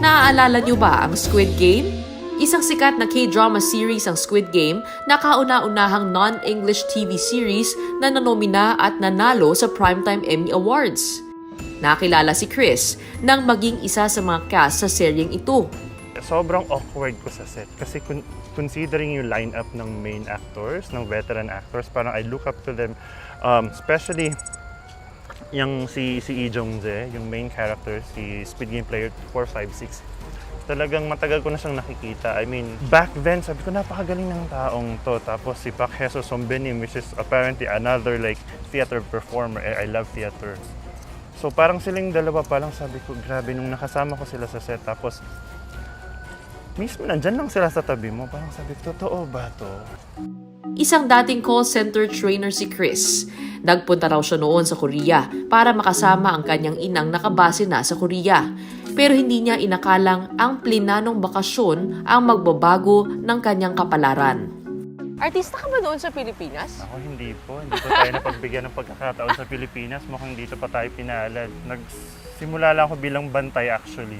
Naaalala niyo ba ang Squid Game? Isang sikat na K-drama series ang Squid Game na kauna-unahang non-English TV series na nanomina at nanalo sa Primetime Emmy Awards. Nakilala si Chris nang maging isa sa mga cast sa seryeng ito. sobrang awkward ko sa set kasi con- considering yung lineup ng main actors, ng veteran actors, parang I look up to them, um, especially yung si si Lee Jong-jae, yung main character, si Speed Game Player 456. Talagang matagal ko na siyang nakikita. I mean, back then, sabi ko, napakagaling ng taong to. Tapos si Pak Heso Sombenim, which is apparently another like theater performer. Eh, I love theater. So parang silang dalawa pa lang sabi ko, grabe, nung nakasama ko sila sa set. Tapos mismo nandyan lang sila sa tabi mo. Parang sabi ko, totoo ba to? Isang dating call center trainer si Chris. Nagpunta raw siya noon sa Korea para makasama ang kanyang inang nakabase na sa Korea. Pero hindi niya inakalang ang plinanong bakasyon ang magbabago ng kanyang kapalaran. Artista ka ba doon sa Pilipinas? Ako hindi po. Hindi po tayo napagbigyan ng pagkakataon sa Pilipinas. Mukhang dito pa tayo pinalad. Nagsimula lang ako bilang bantay actually.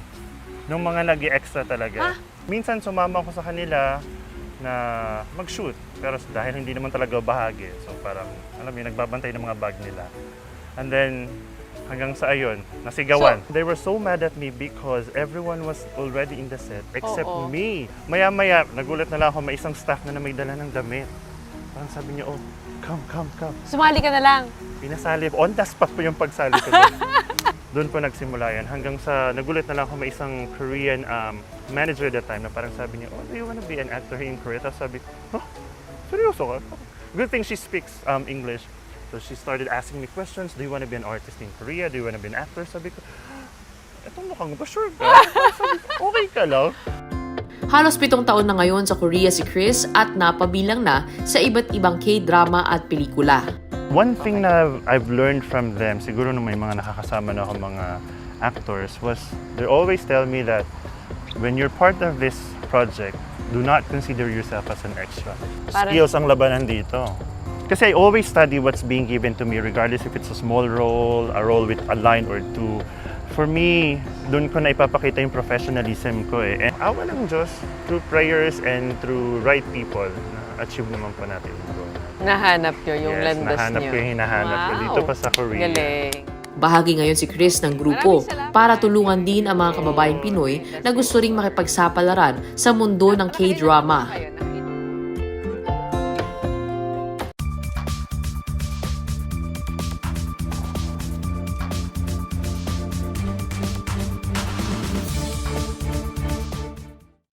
Nung mga nag extra talaga. Ah? Minsan sumama ako sa kanila na mag-shoot. Pero dahil hindi naman talaga bahagi. So parang, alam mo, nagbabantay ng mga bag nila. And then, hanggang sa ayun, nasigawan. They were so mad at me because everyone was already in the set except Oo. me. Maya-maya, nagulat na lang ako, may isang staff na, na may dala ng damit. Parang sabi niya, oh, come, come, come. Sumali ka na lang. Pinasali, on the spot po yung pagsali ko doon. doon po nagsimula yan. Hanggang sa, nagulat na lang ako, may isang Korean um, manager at that time na parang sabi niya, oh, do you wanna be an actor in Korea? Tapos sabi huh? Seryoso ka? Good thing she speaks um, English. So she started asking me questions. Do you want to be an artist in Korea? Do you want to be an actor? Sabi ko, etong mukhang ba sure ka? Sabi okay ka lang. Halos pitong taon na ngayon sa Korea si Chris at napabilang na sa iba't ibang K-drama at pelikula. One thing na I've learned from them, siguro nung may mga nakakasama na ako mga actors, was they always tell me that when you're part of this project, do not consider yourself as an extra. Parang- Skills ang labanan dito. Kasi I always study what's being given to me regardless if it's a small role, a role with a line or two. For me, doon ko na ipapakita yung professionalism ko eh. And awa ng Diyos, through prayers and through right people, na-achieve naman po natin yung goal. Nahanap nyo yung yes, landas nahanap nyo. ko yung hinahanap ko Wow. dito pa sa Korea. Galing. Bahagi ngayon si Chris ng grupo para tulungan din ang mga kababayang Pinoy na gusto ring makipagsapalaran sa mundo ng K-drama.